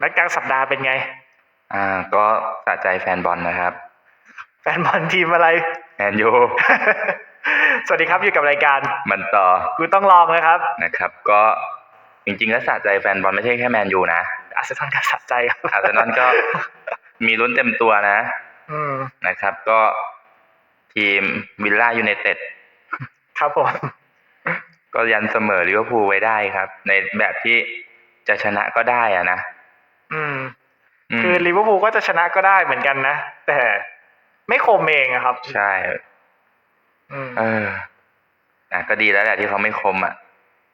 นัดกลางสัปดาห์เป็นไง อ่า ก็สะใจแฟนบอลนะครับ แฟนบอลทีมอะไร แมนยู สวัสดีครับอยู่กับรายการ มันต่อ กูต้องลองนะครับ นะครับ ก็จริงๆแล้วสะใจแฟนบอลไม่ใช่แค่แมนยูนะ อาร์เซนอลก็สะใจครับอาร์เซนอลก็มีลุ้นเต็มตัวนะ อืมนะครับ ก็ทีมวิลล่ายูไนเต็ดครับผม ก็ยันเสมอลิเวอร์พูลไว้ได้ครับ ในแบบที่จะชนะก็ได้อะนะ อืมมคือลิเวอร์พูลก็จะชนะก็ได้เหมือนกันนะ แต่ไม่คมเองอะครับ ใช่อืมเอออะก็ดีแล้วแหละที่เขาไม่คมอะ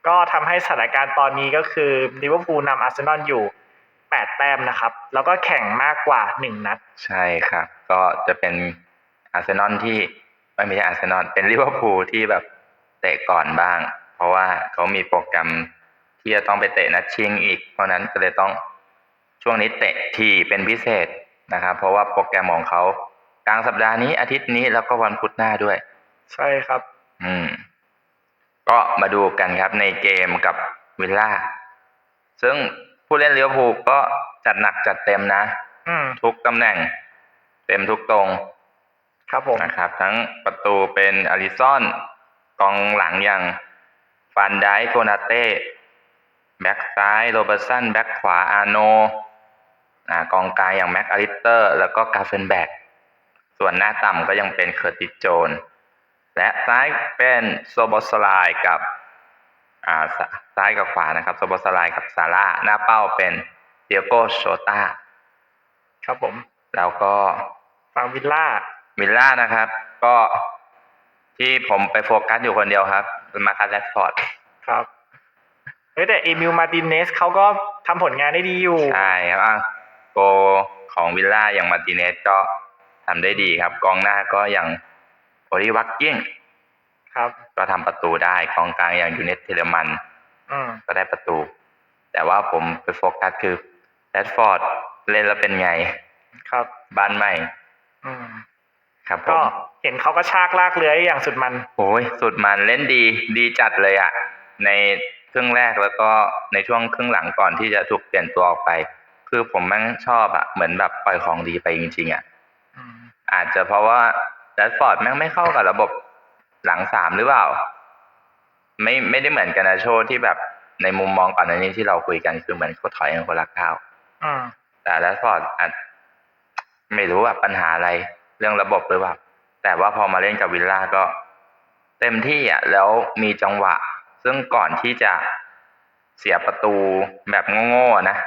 ก็ทำให้สถานการณ์ตอนนี้ก็คือลิเวอร์พูลนำอาร์เซนอลอยู่แปดแต้มนะครับ แล้วก็แข่งมากกว่าหนึ่งนัด ใช่ครับ ก็จะเป็นอาร์เซนอลที่ไม่ไม่ใช่อาร์เซนอลเป็นลิเวอร์พูลที่แบบเตะก่อนบ้าง เพราะว่าเขามีโปรแกรมที่จะต้องไปเตะนัดชิงอีก เพราะฉะนั้นก็เลยต้อง ช่วงนี้เตะทีเป็นพิเศษนะครับ เพราะว่าโปรแกรมของเขากลางสัปดาห์นี้อาทิตย์นี้แล้วก็วันพุธหน้าด้วย ใช่ครับ อืม ก็มาดูกันครับในเกมกับวิลล่าซึ่งผู้เล่นลิเวอร์พูลก็จัดหนักจัดเต็มนะอืมทุกตำแหน่ง เต็มทุกตรง ครับผมนะครับ ทั้งประตูเป็นอาริซอนกองหลังอย่างฟันไดโกนาเต้ แบ็กซ้าย โรเบอร์สัน แบ็กขวาอาโนอ่า กองกลางอย่างแม็กอาริสเตอร์ แล้วก็กาเฟนแบกส่วนหน้าต่ำก็ยังเป็นเคอร์ติสโจน และซ้ายเป็นโซโบสไลายกับอ่าซซ้ายกับขวานะครับโซโบสไลายกับซาร่าหน้าเป้าเป็นเดียโกโชตาครับผม แล้วก็ฝั่งวิลล่ามิลล่านะครับ ก็ที่ผมไปโฟกัสอยู่คนเดียวครับเป็นมาคัสแรดฟอร์ดครับเฮ้ยแต่เอมิลมาตินเนสเขาก็ทำผลงานได้ดีอยู่ ใช่ครับอะ โกของวิลล่าอย่างมาร์ติเนสก็ทำได้ดีครับ กองหน้าก็อย่างโอริวักกิ้งครับ ก็ทำประตูได้กองกลางอย่างยูเนสเทเลมันอืมก็ได้ประตู แต่ว่าผมไปโฟกัสคือแรดฟอร์ดเล่นแล้วเป็นไง ครับ บ้านใหม่อืมครับผก็มเห็นเขาก็ชากลากเลื้อยอย่างสุดมันโอ้ยสุดมันเล่นดีดีจัดเลยอะ่ะ ในครึ่งแรกแล้วก็ในช่วงครึ่งหลังก่อนที่จะถูกเปลี่ยนตัวออกไป คือผมแม่งชอบอะ่ะเหมือนแบบปล่อยของดีไปจริงๆอะ่ะอืมอาจจะเพราะว่าแรดฟอร์ดแม่งไม่เข้ากับระบบหลังสามหรือเปล่า ไม่ไม่ได้เหมือนกันนะโชว์ที่แบบในมุมมองก่อนหน้านี้ที่เราคุยกันคือเหมือนเขาถอยกันคนละก้าวอืมแต่แรดฟอร์ดอาจไม่รู้ว่าปัญหาอะไรเรื่องระบบหรือเปล่า แต่ว่าพอมาเล่นกับวิลล่าก็เต็มที่อะแล้วมีจังหวะ ซึ่งก่อนที่จะเสียประตูแบบโง่ๆอะนะ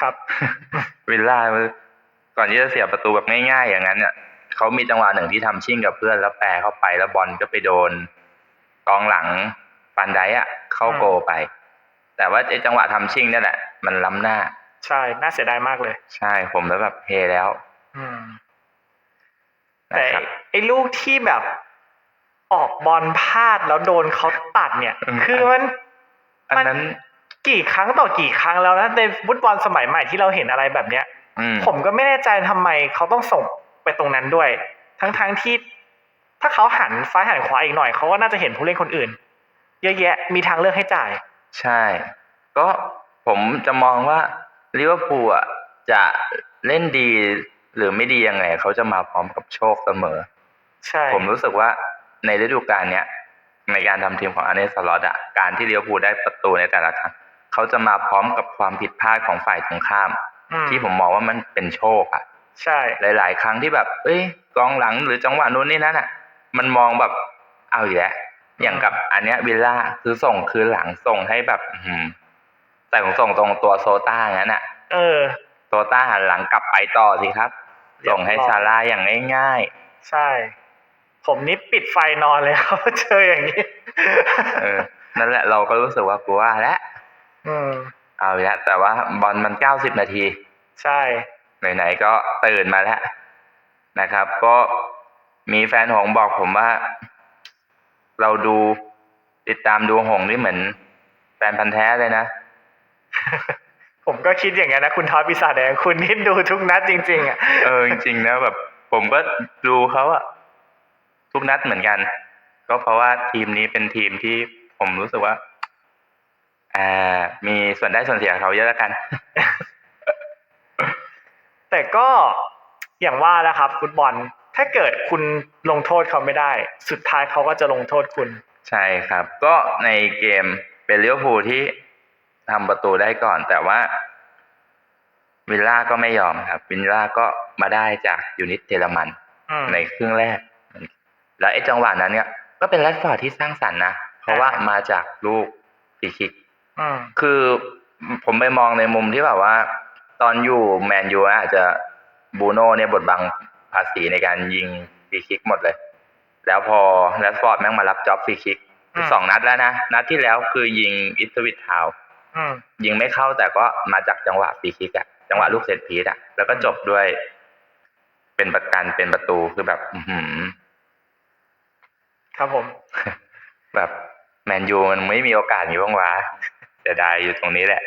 ครับวิลล่าก่อนที่จะเสียประตูแบบง่ายๆ อย่างนั้นเนี่ยเขามีจังหวะหนึ่งที่ทำชิ่งกับเพื่อนแล้วแปรเข้าไปแล้วบอลก็ไปโดนกองหลังปันไดอะเข้าโกลไป แต่ว่าไอ้จังหวะทำชิ่งนั่นแหละ มันล้ำหน้า ใช่ น่าเสียดายมากเลย ใช่ผมแล้วแบบเฮแล้ว อืมนะแต่ครับไอ้ลูกที่แบบออกบอลพลาดแล้วโดนเขาตัดเนี่ยอืมคือมันอันนั้น กี่ครั้งต่อกี่ครั้งแล้วนะในฟุตบอลสมัยใหม่ที่เราเห็นอะไรแบบเนี้ยอืมผมก็ไม่แน่ใจทำไมเขาต้องส่งไปตรงนั้นด้วย ทั้งๆที่ ถ้าเขาหันซ้ายหันขวาอีกหน่อยเขาก็น่าจะเห็นผู้เล่นคนอื่น เยอะแยะมีทางเลือกให้จ่าย ใช่ ก็ผมจะมองว่าลิเวอร์พูลอะจะเล่นดีหรือไม่ดียังไงเขาจะมาพร้อมกับโชคเสมอ ใช่ ผมรู้สึกว่าในฤดูกาลเนี้ยในการทำทีมของอาร์เนสลอตอะการที่ลิเวอร์พูลได้ประตูในแต่ละครั้ง เขาจะมาพร้อมกับความผิดพลาดของฝ่ายตรงข้ามอืมที่ผมมองว่ามันเป็นโชคอะใช่ หลาย ๆ ครั้งที่แบบ เอ้ยกองหลังหรือจังหวะนู้นนี่นั่นอะมันมองแบบเอาอีกแล้วอย่างกับอันเนี้ยวิลล่าคือส่งคือหลังส่งให้แบบ อือหือแต่ผมส่งตรงตัวโซต้างั้นอะเออโซต้าหันหลังกลับไปต่อสิครับเรียบร้อยส่งให้ซาร่าอย่างง่ายใช่ ผมนี่ปิดไฟนอนเลยครับเจออย่างนี้ๆเออ นั่นแหละเราก็รู้สึกว่ากูว่าแล้ว อืม เอาอีกแล้วแต่ว่าบอลมันเก้าสิบนาที ใช่ ไหนๆก็ตื่นมาแล้วนะครับ ก็มีแฟนหงส์บอกผมว่า เราดูติดตามดูหงส์นี่เหมือน แฟนพันธ์แท้เลยนะ ผมก็คิดอย่างนั้นนะ คุณทอดปีศาจแดงคุณนี่ดูทุกนัดจริง ๆ อะ เออจริงๆนะแบบ ผมก็ดูเขาอะทุกนัดเหมือนกัน ก็เพราะว่าทีมนี้เป็นทีมที่ผมรู้สึกว่า อ่า มีส่วนได้ส่วนเสียกับเขาเยอะแล้วกัน แต่ก็อย่างว่าแหล้วครับ ฟุตบอลถ้าเกิดคุณลงโทษเขาไม่ได้ สุดท้ายเขาก็จะลงโทษคุณ ใช่ครับ ก็ในเกมเป็นลิเวอร์พูลที่ทำประตูได้ก่อน แต่ว่า วิลล่าก็ไม่ยอมครับ วิลล่าก็มาได้จากยูนิตเยอรมันอืมในครึ่งแรก แล้วไอ้จังหวะนั้นเนี่ยก็เป็นแรดฟอร์ดที่สร้างสรรค์นะ เพราะว่ามาจากลูกฟรีคิก อืม คือผมไปมองในมุมที่แบบว่า ตอนอยู่แมนยูอาจจะบูโน่เนี่ยบทบังภาษีในการยิงฟรีคิกหมดเลย แล้วพอแรดฟอร์ดแม่งมารับจ็อบฟรีคิกอืม สองนัดแล้วนะ นัดที่แล้วคือยิงอิสวิตทาวน์อืม ยิงไม่เข้าแต่ก็มาจากจังหวะฟรีคิกอะจังหวะลูกเซตพีซอะแล้วก็จบด้วยเป็นประกันเป็นประตูคือแบบ อื้อหือ ครับผม แบบแมนยูมันไม่มีโอกาสอยู่บ้างวะ เสียดายอยู่ตรงนี้แหละ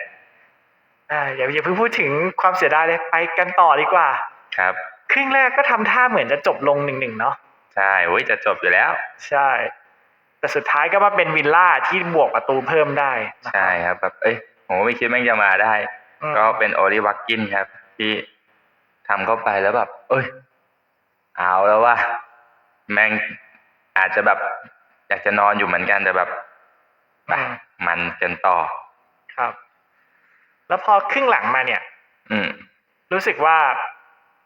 อ่าอย่าอย่าเพิ่งพูดถึงความเสียดายเลยไปกันต่อดีกว่า ครับ ครึ่งแรกก็ทำท่าเหมือนจะจบลงหนึ่งหนึ่งเนาะใช่โอ้ยจะจบอยู่แล้ว ใช่ แต่สุดท้ายก็มาเป็นวิลล่าที่บวกประตูเพิ่มได้นะครับใช่ครับแบบเอ้ยผมก็ไม่คิดแม่งจะมาได้อืมก็เป็นโอลิวักกินครับ ที่ทำเข้าไปแล้วแบบ เอ้ย เอาแล้วว่า แม่งอาจจะแบบ อยากจะนอนอยู่เหมือนกันแต่แบบไปอืมมันกันต่อ ครับ แล้วพอครึ่งหลังมาเนี่ย อืม รู้สึกว่า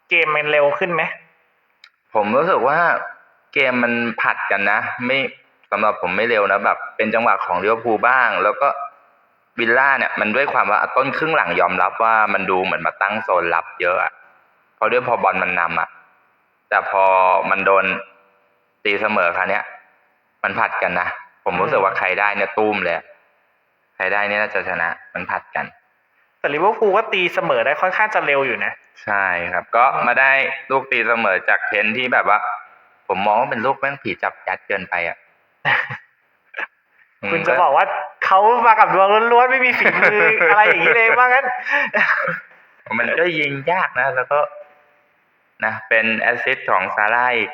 เกมมันเร็วขึ้นไหมผมรู้สึกว่าเกมมันผัดกันนะ ไม่สำหรับผมไม่เร็วนะแบบ เป็นจังหวะของเลี้ยวภูลบ้าง แล้วก็วิลล่าเนี่ยมันด้วยความว่าต้นครึ่งหลังยอมรับว่ามันดูเหมือนมาตั้งโซนรับเยอะอะเพราะด้วยพอบอลมันนำอะแต่พอมันโดนตีเสมอคราวเนี้ย มันผัดกันนะ ผมรู้สึกว่าใครได้เนี่ยตุ้มเลยอะ ใครได้เนี่ยน่าจะชนะมันผัดกัน แต่ลิเวอร์พูลก็ตีเสมอได้ค่อนข้างจะเร็วอยู่นะ ใช่ครับ ก็มาได้ลูกตีเสมอจากเทนที่แบบว่า ผมมองว่าเป็นลูกแม่งผีจับยัดเกินไปอะคุณมจะบอกว่าเขามากับดวงล้วนๆไม่มีฝีมืออะไรอย่างนี้เลยว่างั้น มันก็ยิงยากนะ แล้วก็ นะเป็นแอสซิสต์ของซาร่าอีก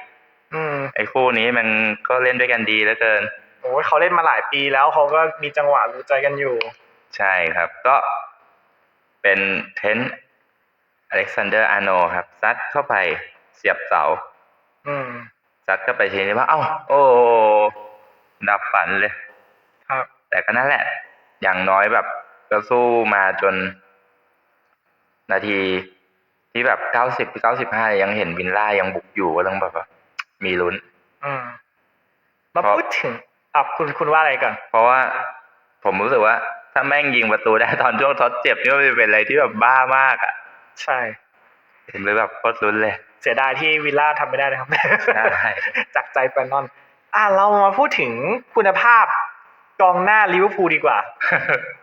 อืมไอ้คู่นี้มันก็เล่นด้วยกันดีเหลือเกิน โอ้ยเขาเล่นมาหลายปีแล้วเขาก็มีจังหวะรู้ใจกันอยู่ ใช่ครับ ก็เป็นเทนอเล็กซานเดอร์อาโนครับซัดเข้าไปเสียบเสา อืมซัดเข้าไปทีนี้ว่าเอ้า โอ้ดับฝันเลย ครับ แต่ก็นั่นแหละ อย่างน้อยแบบก็สู้มาจน นาทีที่แบบเก้าสิบเก้าสิบห้ายังเห็นวินล่ายังบุกอยู่ก็ต้องแบบว่ามีลุ้น อืมมาเพราะพูดถึง อะคุณคุณว่าอะไรก่อน เพราะว่าผมรู้สึกว่า ถ้าแม่งยิงประตูได้ตอนช่วงทดเจ็บนี่มันเป็นอะไรที่แบบบ้ามากอะ ใช่เห็นเลยแบบโคตรลุ้นเลย เสียดายที่วิลล่าทำไม่ได้นะครับใช่จากใจแฟนนอน อะเรามาพูดถึงคุณภาพกองหน้าลิเวอร์พูลดีกว่า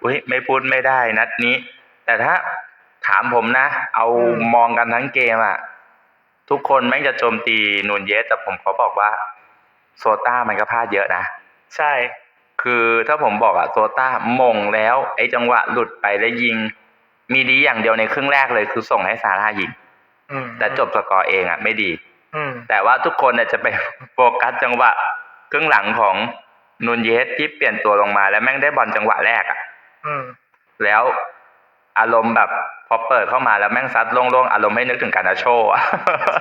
อุ้ยไม่พูดไม่ได้นัดนี้ แต่ถ้าถามผมนะ เอาอืมมองกันทั้งเกมอะ ทุกคนแม่งจะโจมตีนูนเยสแต่ผมเขาบอกว่า โซต้ามันก็พลาดเยอะนะ ใช่ คือถ้าผมบอกอะโซต้ามงแล้ว ไอ้จังหวะหลุดไปแล้วยิง มีดีอย่างเดียวในครึ่งแรกเลยคือส่งให้ซาร่ายิงอืมแต่จบสกอร์เองอะไม่ดีอืมแต่ว่าทุกคนเนี่ยจะไปโฟกัสจังหวะครึ่งหลังของนูนเยสที่เปลี่ยนตัวลงมาแล้วแม่งได้บอลจังหวะแรกอะอืมแล้วอารมณ์แบบพอเปิดเข้ามาแล้วแม่งซัดโล่งๆ อารมณ์ให้นึกถึงการนาโชอะ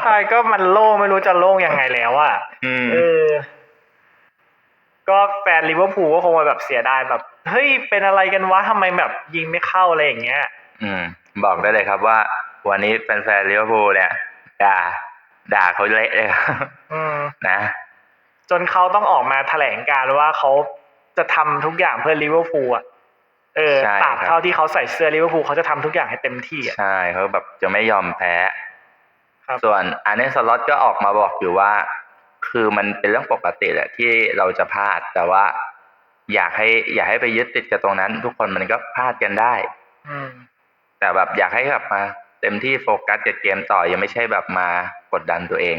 ใช่ก็มันโล่งไม่รู้จะโล่งยังไงแล้วอะอืมเออ ก็แฟนลิเวอร์พูลก็คงมาแบบเสียดายแบบ เฮ้ย เป็นอะไรกันวะทำไมแบบยิงไม่เข้าอะไรอย่างเงี้ย อืม บอกได้เลยครับว่า วันนี้แฟนๆลิเวอร์พูลเนี่ย ด่า ด่าเขาเละเลยครับอืมนะ จนเขาต้องออกมาแถลงการว่าเขาจะทำทุกอย่างเพื่อลิเวอร์พูลอะเออใช่ตราบครับ เท่าที่เขาใส่เสื้อลิเวอร์พูลเขาจะทำทุกอย่างให้เต็มที่อะ ใช่เขาแบบจะไม่ยอมแพ้ ครับ ส่วนอันนี้สล็อตก็ออกมาบอกอยู่ว่า คือมันเป็นเรื่องปกติแหละที่เราจะพลาด แต่ว่า อยากให้ อยากให้ไปยึดติดกับตรงนั้น ทุกคนมันก็พลาดกันได้อืมแต่แบบอยากให้กลับมา เต็มที่โฟกัสกับเกมต่อยังไม่ใช่แบบมากดดันตัวเอง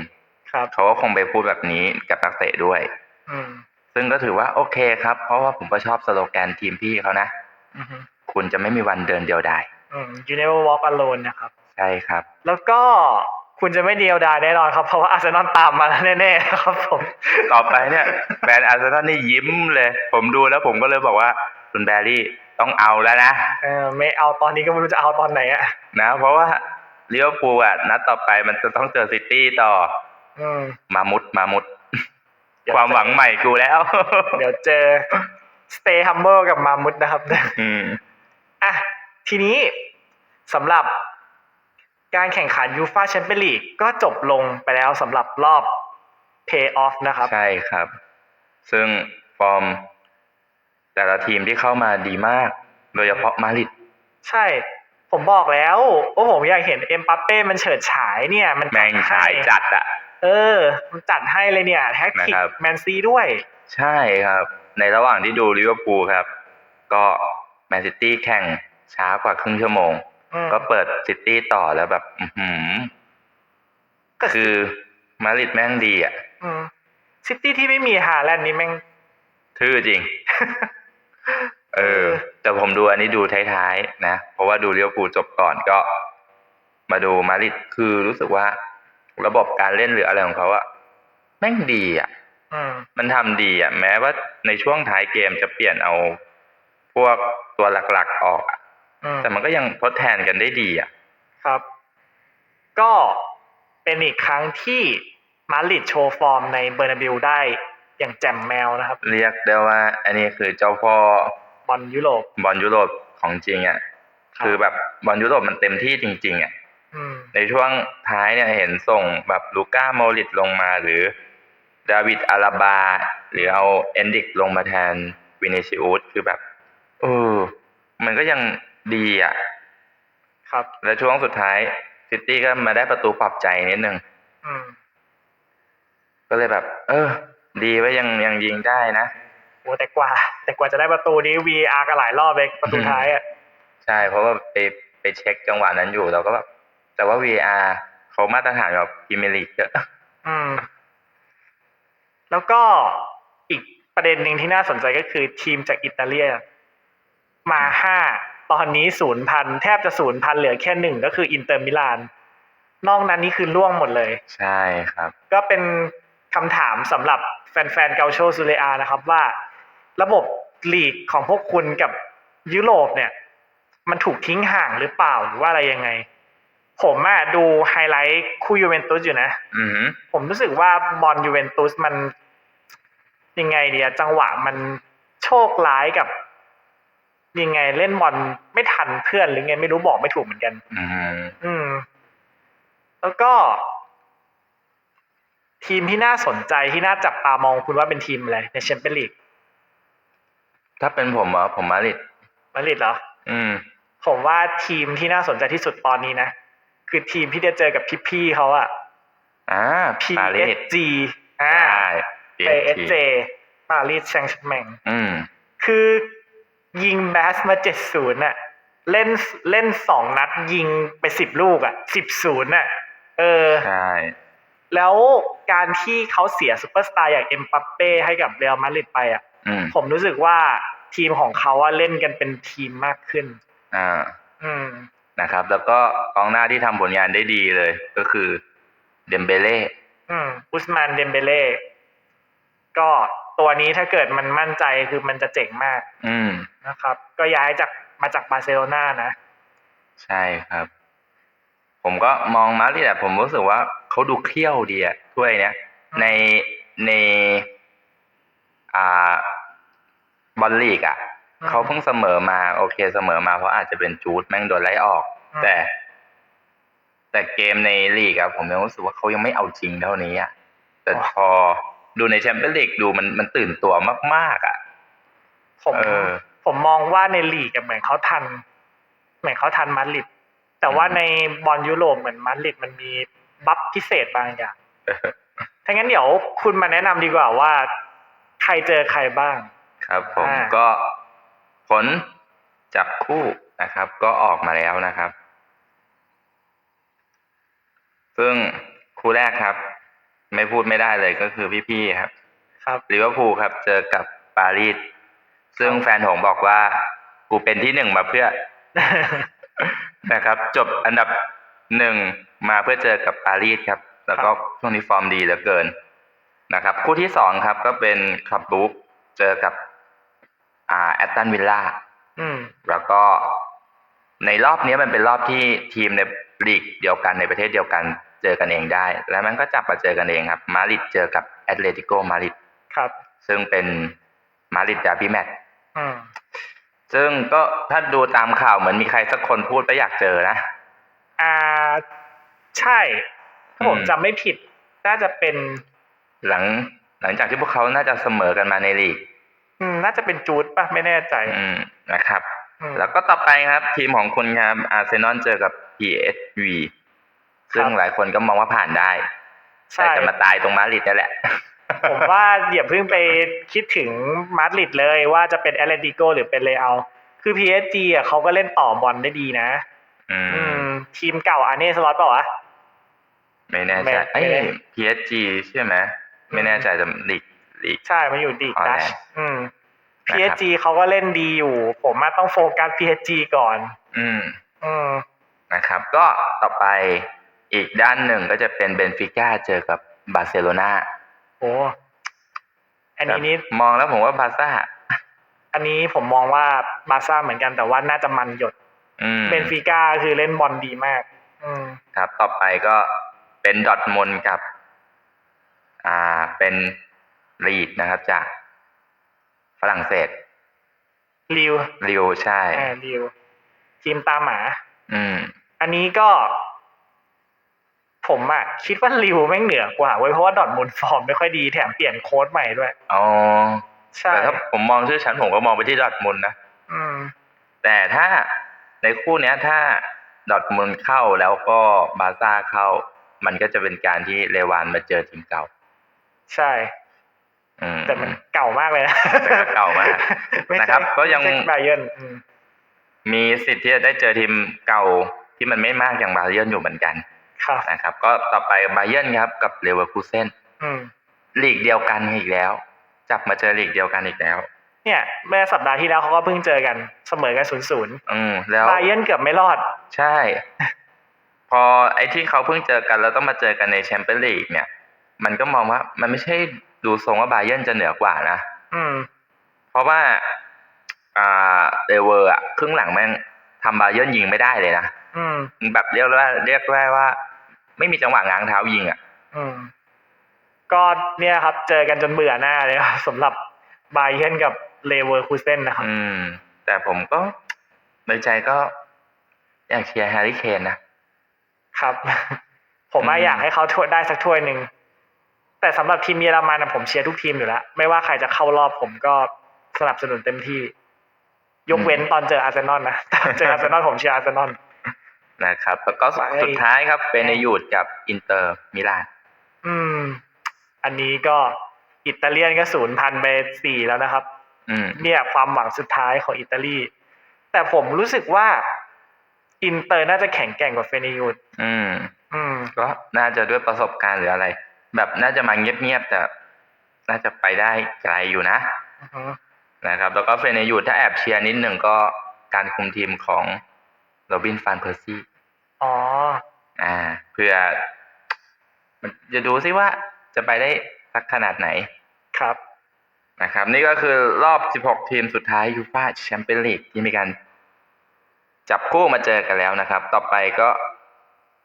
ครับเขาก็คงไปพูดแบบนี้กับนักเตะด้วย อืมซึ่งก็ถือว่าโอเคครับ เพราะว่าผมก็ชอบสโลแกนทีมพี่เขานะอืมคุณจะไม่มีวันเดินเดียวดายอืม you never walk alone นะครับ ใช่ครับ แล้วก็ คุณจะไม่เดียวดายแน่นอนครับ เพราะว่าอาร์เซนอลตามมาแล้วแน่ๆครับผมต่อไปเนี่ยแบรนด์อาร์เซนอลนี่ยิ้มเลย ผมดูแล้วผมก็เลยบอกว่าคุณแบรี่ต้องเอาแล้วนะเออไม่เอาตอนนี้ก็ไม่รู้จะเอาตอนไหนอะนะ เพราะว่าลิเวอร์พูลอะนัดต่อไปมันจะต้องเจอซิตี้ต่ออืมมามุดมามุดเดี๋ยความหวังใหม่กูแล้ว เดี๋ยวเจอ Stay Humble กับมามุดนะครับอืมอะทีนี้สำหรับ การแข่งขันยูฟาแชมเปี้ยนลีกก็จบลงไปแล้วสำหรับรอบ Pay Off นะครับ ใช่ครับ ซึ่งฟอร์ม แต่ละทีมที่เข้ามาดีมาก โดยเฉพาะมาดริดใช่ ผมบอกแล้วว่าผมอยากเห็นเอ็มปัปเป้มันเฉิดฉายเนี่ย มันแม่งให้ฉายจัดอะเออ มันจัดให้เลยเนี่ยแท็กติกนะครับแมนซีด้วย ใช่ครับ ในระหว่างที่ดูลิเวอร์พูลครับ ก็แมนซิตี้แข่งช้ากว่าครึ่งชั่วโมงอืม ก็เปิดซิตี้ต่อแล้วแบบอือหือก็คือมาดริดแม่งดีอะมซิตี้ที่ไม่มีฮาแลนด์นี่แม่งทื่อจริง เออ แต่ผมดูอันนี้ดูท้ายๆนะ เพราะว่าดูลิเวอร์พูลจบก่อนก็ มาดูมาดริดคือรู้สึกว่า ระบบการเล่นหรืออะไรของเขาอะแม่งดีอะอืมมันทำดีอะแม้ว่าในช่วงท้ายเกมจะเปลี่ยนเอา พวกตัวหลักๆออกอะอืม แต่มันก็ยังทดแทนกันได้ดีอะครับ ก็เป็นอีกครั้งที่มาดริดโชว์ฟอร์มในเบอร์นาบิลได้อย่างแจ่มแมวนะครับ เรียกได้ว่า อันนี้คือเจ้าพ่อบอลยุโรปบอลยุโรปของจริงอะครับคือแบบบอลยุโรปมันเต็มที่จริง ๆอะอืมในช่วงท้ายเนี่ยเห็นส่งแบบลูก้าโมริตลงมาหรือดาวิดอาราบา หรือเอาเอนดิกลงมาแทนวินิซิอุสคือแบบเออมันก็ยัง ดีอะ ครับ แล้วช่วงสุดท้ายซิตี้ก็มาได้ประตูปรับใจนิดนึงอืมก็เลยแบบ เออ ดีว่ายังยังยิงได้นะโอ้แต่กว่า แต่กว่าจะได้ประตูนี้ VR กันหลายรอบเลยประตูท้ายอะใช่ เพราะว่าไปไปเช็คจังหวะนั้นอยู่เราก็แบบแต่ว่า VR เขามาตรฐานแบบพรีเมียร์ลีกเยอะอืม แล้วก็อีกประเด็นหนึ่งที่น่าสนใจก็คือทีมจากอิตาเลีย มาห้า ตอนนี้ศูนย์พันแทบจะศูนย์พันเหลือแค่หนึ่งก็คืออินเตอร์มิลาน นอกนั้นนี่คือล่วงหมดเลย ใช่ครับ ก็เป็นคำถามสำหรับแฟนๆเกาโชซูเรอานะครับว่า ระบบลีกของพวกคุณกับยุโรปเนี่ย มันถูกทิ้งห่างหรือเปล่าหรือว่าอะไรยังไง ผมอะดูไฮไลท์คู่ยูเวนตุสอยู่นะอือหือผมรู้สึกว่าบอลยูเวนตุสมันยังไงเดียจังหวะมันโชคร้ายกับ ยังไงเล่นบอลไม่ทันเพื่อนหรือไงไม่รู้บอกไม่ถูกเหมือนกันอือหืออืม แล้วก็ ทีมที่น่าสนใจที่น่าจับตามองคุณว่าเป็นทีมอะไรในแชมเปี้ยนลีกถ้าเป็นผมเหรอผมมาดริดมาดริดเหรออืม ผมว่าทีมที่น่าสนใจที่สุดตอนนี้นะคือทีมที่จะเจอกับพี่ๆเขาอะอ่าปารีส PSG อ่าใช่ PSG ปารีสแซงต์แชร์แมงอืมคือ ยิงแบสมาเจ็ดศูนย์อะเล่นเล่นสองนัดยิงไปสิบลูกอะสิบศูนย์อะเออใช่แล้วการที่เขาเสียซูเปอร์สตาร์อย่างเอ็มปัปเป้ให้กับเรอัลมาดริดไปอะอืมผมรู้สึกว่าทีมของเขาว่าเล่นกันเป็นทีมมากขึ้น อ่า อืมนะครับ แล้วก็กองหน้าที่ทำผลงานได้ดีเลย ก็คือเดมเบเล่อืมอุสมานเดมเบเล่ก็ ตัวนี้ถ้าเกิดมันมั่นใจคือมันจะเจ๋งมาก อืมนะครับ ก็ย้ายจากมาจากบาร์เซโลนานะ ใช่ครับ ผมก็มองมาดริดอะผมรู้สึกว่าเขาดูเขี้ยวดีอะถ้วยเนี้ยอืมในในอ่าบอลลีกอะอืมเขาเพิ่งเสมอมา โอเคเสมอมาเพราะอาจจะเป็นจูดแม่งโดนไล่ออกอืมแต่ แต่เกมในลีกอะผมยังรู้สึกว่าเขายังไม่เอาจริงเท่านี้อะแต่พอ ดูในแชมเปี้ยนลีกดูมันมันตื่นตัวมาก ๆอะผมเออ ผมมองว่าในลีกอะเหมือนเขาทัน เหมือนเขาทันมาดริดแต่ว่าอืมในบอลยุโรปเหมือนมาดริดมันมีบัฟพิเศษบางอย่างถ้างั้นเดี๋ยวคุณมาแนะนำดีกว่าว่า ใครเจอใครบ้าง ครับผมอ่าก็ผลจับคู่นะครับ ก็ออกมาแล้วนะครับ ซึ่งคู่แรกครับ ไม่พูดไม่ได้เลยก็คือพี่ๆครับ ครับลิเวอร์พูลครับ เจอกับปารีสซึ่งแฟนหงบอกว่า กูเป็นที่หนึ่งมาเพื่อ นะครับ จบอันดับหนึ่งมาเพื่อเจอกับปารีสครับ แล้วก็ครับช่วงนี้ฟอร์มดีเหลือเกินนะครับ คู่ที่สองครับ ก็เป็นคลับบุ๊กเจอกับ อ่าแอตตันวิลล่าอืมแล้วก็ในรอบนี้มันเป็นรอบที่ทีมในลีกเดียวกันในประเทศเดียวกัน เจอกันเองได้ แล้วมันก็จับมาเจอกันเองครับ มาริดเจอกับแอตเลติโกมาริดครับ ซึ่งเป็นมาริดดาร์บี้แมตช์อืมซึ่งก็ถ้าดูตามข่าวเหมือนมีใครสักคนพูดไปอยากเจอนะ อ่าใช่ ถ้าผมอืมจำไม่ผิด น่าจะเป็น หลัง หลังจากที่พวกเขาน่าจะเสมอกันมาในลีกอืมน่าจะเป็นจูดป่ะไม่แน่ใจ อืมนะครับอืมแล้วก็ต่อไปครับ ทีมของคุณครับอาร์เซนอลเจอกับ PSV ซึ่งครับหลายคนก็มองว่าผ่านได้ใช่แต่จะมาตายตรงมาดริดนี่แหละ ผมว่าอย่าเพิ่งไปคิดถึงมาดริดเลยว่าจะเป็นแอตเลติโกหรือเป็นเรอัลคือ PSG อะเขาก็เล่นต่อบอลได้ดีนะ อือืมมทีมเก่าอาร์เน่สล็อตเปล่าวะไม่แน่ไม่ใจไม่เอ้ยได้ PSG ใช่ไหมไม่แน่ใจจะลีกลีกใช่มาอยู่ดีกอ๋อดัแหชละอืมนะครับ PSG เขาก็เล่นดีอยู่ ผมมาต้องโฟกัส PSG ก่อน อืม อืมนะครับ ก็ต่อไป อีกด้านหนึ่งก็จะเป็นเบนฟิก้าเจอกับบาร์เซโลนาโอ้อันนี้นี่มองแล้วผมว่าบาร์ซ่า อันนี้ผมมองว่าบาร์ซ่าเหมือนกันแต่ว่าน่าจะมันหยดอืมเบนฟิก้าคือเล่นบอลดีมาก อืมครับ ต่อไปก็เป็นดอร์ทมุนด์กับ อ่าเป็นลีดนะครับ จากฝรั่งเศสริวริวใช่อ่าริวทีมตามหมา อืม อันนี้ก็ ผมอะคิดว่าริวแม่งเหนือกว่าเว้ยเพราะว่าดอร์ทมุนด์ฟอร์มไม่ค่อยดีแถมเปลี่ยนโค้ดใหม่ด้วยอ๋อใช่แต่ถ้าผมมองชื่อฉันผมก็มองไปที่ดอร์ทมุนด์นะอืม แต่ถ้าในคู่เนี้ย ถ้าดอร์ทมุนด์เข้าแล้วก็บาร์ซ่าเข้า มันก็จะเป็นการที่เลวานมาเจอทีมเก่า ใช่อืมแต่มันเก่ามากเลยนะแต่ก็เก่ามากไม่นะคใช่รับ ก็ยังไม่ใช่ไบเยิร์นอืมมีสิทธิ์ที่จะได้เจอทีมเก่าที่มันไม่มากอย่างบาเยิร์นอยู่เหมือนกันครับ นะครับ ก็ต่อไปบาเยิร์นครับกับเลเวอร์คูเซนอืมลีกเดียวกันอีกแล้ว จับมาเจอลีกเดียวกันอีกแล้ว เนี่ยเมื่อสัปดาห์ที่แล้วเขาก็เพิ่งเจอกันเสมอกันศูนย์ศูนย์อืมแล้วไบเยิร์นเกือบไม่รอด ใช่ พอไอ้ที่เขาเพิ่งเจอกันแล้วต้องมาเจอกันในแชมเปี้ยนลีกเนี่ย มันก็มองว่ามันไม่ใช่ดูทรงว่าบาเยิร์นจะเหนือกว่านะอืม เพราะว่าอ่าเลเวอร์อะครึ่งหลังแม่งทำบาเยิร์นยิงไม่ได้เลยนะอืมแบบเรียกว่าเรียกได้ว่า ไม่มีจังหวะง้างเท้ายิงอะอืม ก็เนี่ยครับ เจอกันจนเบื่อหน้าเลยครับสำหรับไบเยิร์นกับเลเวอร์คูเซนนะครับ อืม แต่ผมก็ในใจก็อยากเชียร์แฮร์รี่เคนนะครับ ผมว่าอืมอยากให้เขาถ้วยได้สักถ้วยหนึ่งแต่สำหรับทีมเยอรมันนะผมเชียร์ทุกทีมอยู่แล้ว ไม่ว่าใครจะเข้ารอบผมก็สนับสนุนเต็มที่ ยกเว้นตอนเจออาร์เซนอลนะตอนเจออาร์เซนอลผมเชียร์อาร์เซนอล นะครับ แล้วก็ไปสุดท้ายครับเฟเนยูดกับอินเตอร์มิลานอืม อันนี้ก็อิตาเลียนก็ศูนย์พันไปสี่แล้วนะครับอืมเนี่ยความหวังสุดท้ายของอิตาลี แต่ผมรู้สึกว่า อินเตอร์น่าจะแข็งแกร่งกว่าเฟเนยูดอืม อืม ก็น่าจะด้วยประสบการณ์หรืออะไร แบบน่าจะมาเงียบๆแต่ น่าจะไปได้ไกลอยู่นะอือฮึนะครับ แล้วก็เฟเนยูดถ้าแอบเชียร์นิดหนึ่งก็การคุมทีมของ โรบินฟานเพอร์ซี่อ๋ออ่า เพื่อ มันจะดูซิว่าจะไปได้สักขนาดไหนครับนะครับ นี่ก็คือรอบ 16 ทีมสุดท้ายยูฟ่าแชมเปี้ยนลีกที่มีการจับคู่มาเจอกันแล้วนะครับ ต่อไปก็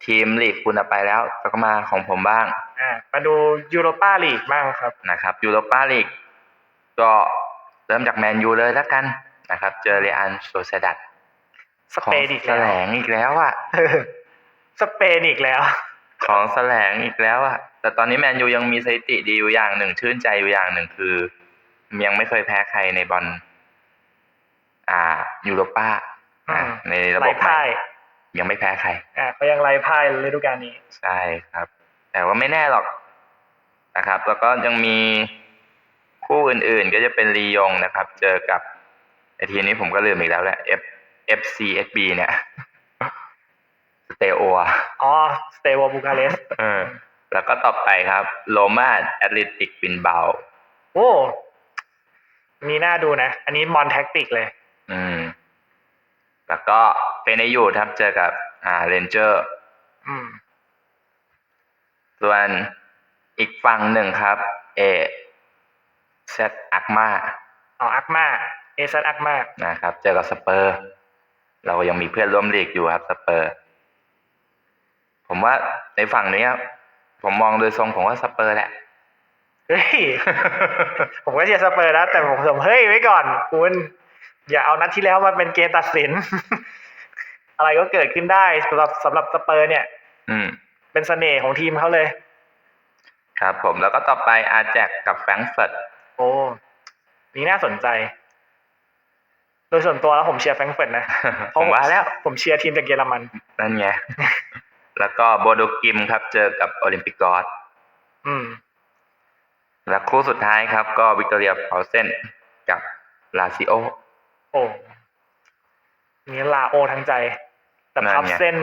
ทีมลีกคุณไปแล้วแล้วก็มาของผมบ้างอ่ามาดูยูโรปาลีกบ้างครับนะครับยูโรปาลีกก็เริ่มจากแมนยูเลยแล้วกันนะครับ เจอเรอันโซเซดัด สขอเปงนอีกแสแล้วลงอีกแล้วอะ สเปนอีกแล้ว ของแสลงอีกแล้วอะแต่ตอนนี้แมนยูยังมีสถิติดีอยู่อย่างหนึ่ง ชื่นใจอยู่อย่างหนึ่งคือ ยังไม่เคยแพ้ใครในบอลอ่า ยูโรป้าอ่าอืมในระไล่บบใหม่พ่ายยังไม่แพ้ใคร อ่าเขายังไล่พ่ายฤดูกาลนี้ ใช่ครับ แต่ว่าไม่แน่หรอกนะครับ แล้วก็ยังมีคู่อื่นๆ ก็จะเป็นลียงนะครับ เจอกับไอทีมนี้ผมก็ลืมอีกแล้วแหละ F F C S B เนี่ยสเตโออ๋อสเตโวบูคาเรสต์เออแล้วก็ต่อไปครับโรมาแอตเลติกบินเบาโอ้มีน่าดูนะ อันนี้มอนแท็กติกเลย อืม แล้วก็เฟเนยูดครับเจอกับ อ่าเรนเจอร์อืม ส่วนอีกฝั่งหนึ่งครับ เอเซตอักมาอ๋ออักมาเอซันอักมานะครับ เจอกับสเปอร์ เรายังมีเพื่อนร่วมลีกอยู่ครับสเปอร์ ผมว่าในฝั่งนี้ครับผมมองโดยทรงผมว่าสเปอร์แหละเฮ้ยผมก็เชียร์สเปอร์นะแต่ผมผมเฮ้ยไว้ก่อนคุณอย่าเอานัดที่แล้วมาเป็นเกมตัดสิน อะไรก็เกิดขึ้นได้สำหรับสำหรับสเปอร์ เนี่ย อืม เป็นเสน่ห์ของทีมเขาเลย ครับผมแล้วก็ต่อไปอาแจกกับแฟรงก์เฟิร์ตโอ้นี่น่าสนใจ โดยส่วนตัวแล้วผมเชียร์แฟรงก์เฟิร์ตนะผมว่าแล้ว ผมเชียร์ทีมจากเยอรมัน นั่นไง แล้วก็โบโดกิมครับ เจอกับโอลิมปิกกอสอืม และคู่สุดท้ายครับ ก็วิกตอเรียพาวเซนกับลาซิโอ โอ้นี่ลาโอทั้งใจ แต่นั่นไงพับเส้น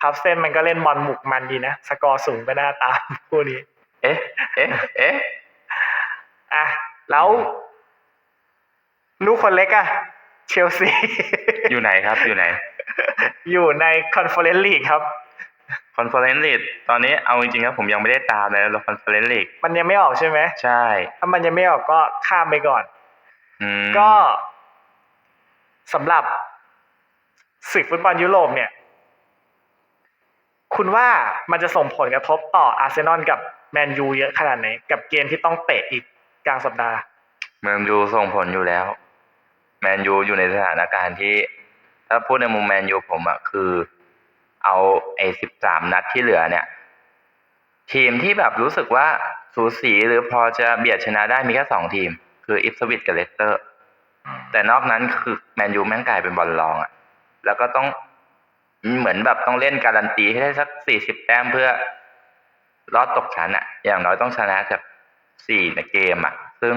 พับเส้นมันก็เล่นบอลหมุกมันดีนะ สกอร์สูงไปหน้าตามคู่นี้ เอ๊ะ เอ๊ะ เอ๊ะ อะ แล้ว ลูกคนเล็กอะ เชลซี อยู่ไหนครับ อยู่ไหน อยู่ในคอนเฟอเรนซ์ลีกครับ คอนเฟอเรนซ์ลีกตอนนี้เอาจริงๆครับผมยังไม่ได้ตามเลยแล้วคอนเฟอเรนซ์ลีกมันยังไม่ออกใช่ไหมใช่ ถ้ามันยังไม่ออกก็ข้ามไปก่อนอืมก็สำหรับศึกฟุตบอลยุโรปเนี่ย คุณว่ามันจะส่งผลกระทบต่ออาร์เซนอลกับแมนยูเยอะขนาดไหน กับเกมที่ต้องเตะอีกกลางสัปดาห์แมนยูส่งผลอยู่แล้ว แมนยูอยู่ในสถานการณ์ที่ ถ้าพูดในมุมแมนยูผมอะคือ เอาไอ้สิบสามนัดที่เหลือเนี่ย ทีมที่แบบรู้สึกว่าสูสีหรือพอจะเบียดชนะได้มีแค่สองทีม คืออิฟสวิตกับเลสเตอร์ แต่นอกนั้นคือแมนยูแม่งกลายเป็นบอลรองอะแล้วก็ต้องเหมือนแบบต้องเล่นการันตีให้ได้สักสี่สิบแต้มเพื่อรอดตกชั้นอะอย่างน้อยต้องชนะจากสี่ในเกมอะซึ่ง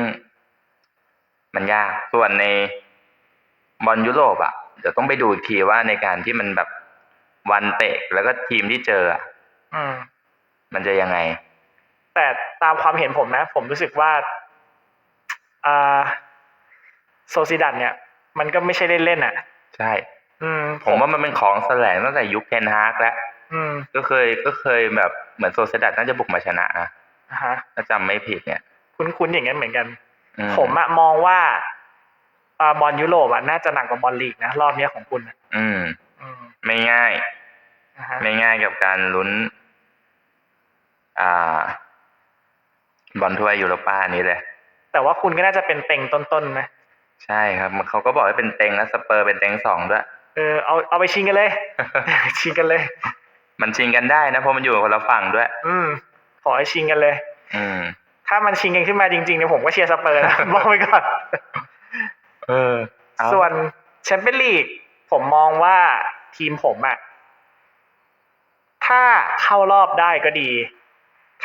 มันยาก ส่วนใน บอลยุโรปอะเดี๋ยวต้องไปดูอีกทีว่าในการที่มันแบบวันเตะแล้วก็ทีมที่เจออะอืม มันจะยังไง แต่ตามความเห็นผมนะ ผมรู้สึกว่าอ่าโซซิดันเนี่ย มันก็ไม่ใช่เล่นๆอะ ใช่ อืม ผมว่ามันเป็นของแสลงตั้งแต่ยุคเทนฮากแล้วอืมก็เคยก็เคยแบบเหมือนโซเซดัดน่าจะบุกมาชนะนะอ่าฮะ ถ้าจำไม่ผิดเนี่ย คุ้นๆอย่างนั้นเหมือนกัน อืผมอะมองว่าอ่า บอลยุโรปอะน่าจะหนักกว่าบอลลีกนะรอบเนี้ยของคุณอะอืม อืมไม่ง่าย นะฮะไม่ง่ายกับการลุ้น อ่า บอลถ้วยยูโรป้านี้เลย แต่ว่าคุณก็น่าจะเป็นเต็งต้นๆนะใช่ครับมันเขาก็บอกให้เป็นเต็งแล้วสเปอร์เป็นเต็งสองด้วย เออเอาเอาไปชิงกันเลย ชิงกันเลย มันชิงกันได้นะเพราะมันอยู่คนละฝั่งด้วย อืม ขอให้ชิงกันเลย อืม ถ้ามันชิงกันขึ้นมาจริงๆเนี่ยผมก็เชียร์สเปอร์นะ บอกไว้ก่อน เออเอาส่วนแชมเปี้ยนลีกผมมองว่าทีมผมอะถ้าเข้ารอบได้ก็ดี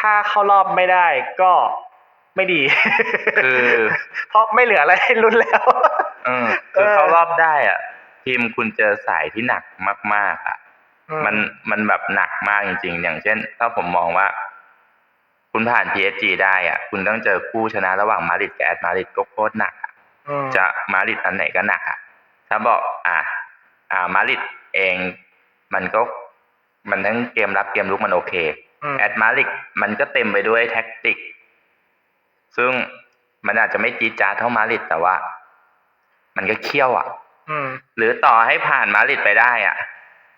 ถ้าเข้ารอบไม่ได้ก็ไม่ดี คือเพราะไม่เหลืออะไรให้ลุ้นแล้วเออคือเออเข้ารอบได้อะ ทีมคุณเจอสายที่หนักมาก ๆ อะอืมันมันแบบหนักมากจริง ๆ อย่างเช่น ถ้าผมมองว่า คุณผ่าน PSG ได้อะ คุณต้องเจอคู่ชนะระหว่างมาดริดกับแอตมาดริดก็โคตรหนักอะอืม จะมาดริดอันไหนก็หนักอะถ้าบอกอ่า อ่ามาดริดเองมันก็มันทั้งเกมรับเกมลุกมันโอเคอืมแอดมาริกมันก็เต็มไปด้วยแท็กติก ซึ่งมันอาจจะไม่จี๊ดจ๊าดเท่ามาริดแต่ว่า มันก็เคี่ยวอะอืมหรือต่อให้ผ่านมาริดไปได้อะ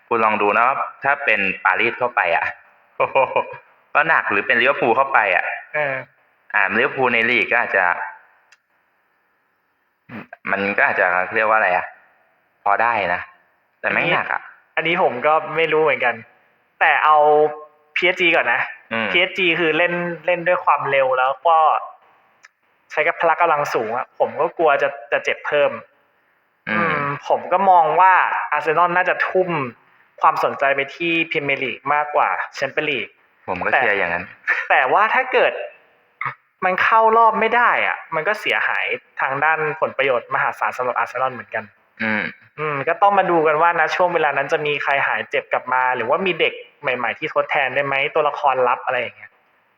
คุณลองดูนะว่าถ้าเป็นปารีสเข้าไปอะโอ้โหก็หนักหรือเป็นลิเวอร์พูลเข้าไปอะเอออ่าลิเวอร์พูลในลีกก็อาจจะ มันก็อาจจะเรียกว่าอะไรอะ พอได้นะ แต่ไม่งหนักอะ อันนี้ผมก็ไม่รู้เหมือนกัน แต่เอา PSG ก่อนนะอืม PSG คือเล่นเล่นด้วยความเร็วแล้วก็ใช้กับพละกำลังสูงอะผมก็กลัวจะจะเจ็บเพิ่ม อือืมมผมก็มองว่าอาร์เซนอลน่าจะทุ่มความสนใจไปที่พรีเมียร์ลีกมากกว่าแชมเปี้ยนลีกผมก็แต่เชียร์อย่างนั้น แต่ว่าถ้าเกิด มันเข้ารอบไม่ได้อะ มันก็เสียหายทางด้านผลประโยชน์มหาศาลสำหรับอาร์เซนอลเหมือนกัน อืม อืม ก็ต้องมาดูกันว่านะช่วงเวลานั้นจะมีใครหายเจ็บกลับมา หรือว่ามีเด็กใหม่ ๆ ที่ทดแทนได้ไหมตัวละครลับอะไรอย่างเงี้ย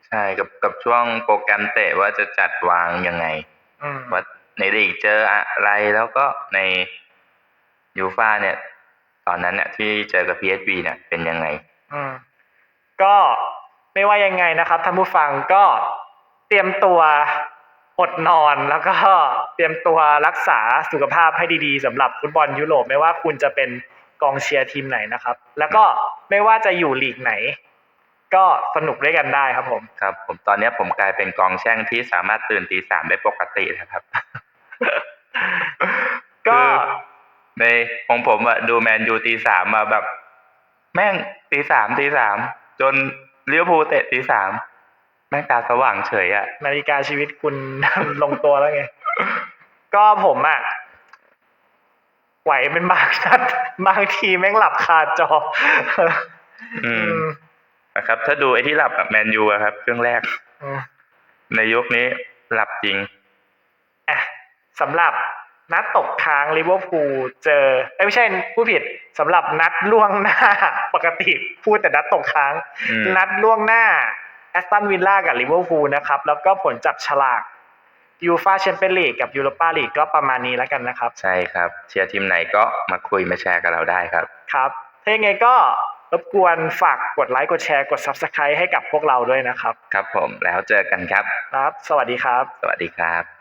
ใช่ กับกับช่วงโปรแกรมเตะว่าจะจัดวางยังไงอืมว่าในลีกเจออะไรแล้วก็ในยูฟาเนี่ย ตอนนั้นเนี่ยที่เจอกับ PSV เนี่ยเป็นยังไง อืม ก็ไม่ว่ายังไงนะครับท่านผู้ฟังก็ เตรียมตัวอดนอนแล้วก็เตรียมตัวรักษาสุขภาพให้ดีๆสำหรับฟุตบอลยุโรปไม่ว่าคุณจะเป็นกองเชียร์ทีมไหนนะครับ แล้วก็ไม่ว่าจะอยู่ลีกไหน ก็สนุกด้วยกันได้ครับผมครับ ผมตอนเนี้ยผมกลายเป็นกองแช่งที่สามารถตื่นตีสามได้ปกตินะครับ ก็คือในของผมอะดูแมนยูตีสามมาแบบ แม่งตีสามตีสามจนเลี้ยวภูลเตะตีสาม แม่งตาสว่างเฉยอะนาฬิกาชีวิตคุณ ลงตัวแล้วไง ก็ผมอะไหวเป็นบางนัดบางทีแม่งหลับคาจอ อือืมมนะครับ ถ้าดูไอ้ที่หลับแบบแมนยูอะครับเครื่องแรกอืมในยุคนี้หลับจริงอะสำหรับนัดตกค้างลิเวอร์พูลเจอเอ้ยไม่ใช่ผู้ผิดสำหรับนัดล่วงหน้า ปกติพูดแต่นัดตกค้างอืมนัดล่วงหน้า แอสตันวิลล่ากับลิเวอร์พูลนะครับ แล้วก็ผลจับฉลากยูฟาแชมเปี้ยนลีกกับยูโรปาลีกก็ประมาณนี้แล้วกันนะครับ ใช่ครับ เชียร์ทีมไหนก็มาคุยมาแชร์กับเราได้ครับ ครับถ้ายังไงก็รบกวนฝากกดไลค์กดแชร์กด Subscribe ให้กับพวกเราด้วยนะครับ ครับผมแล้วเจอกันครับ ครับ สวัสดีครับ สวัสดีครับ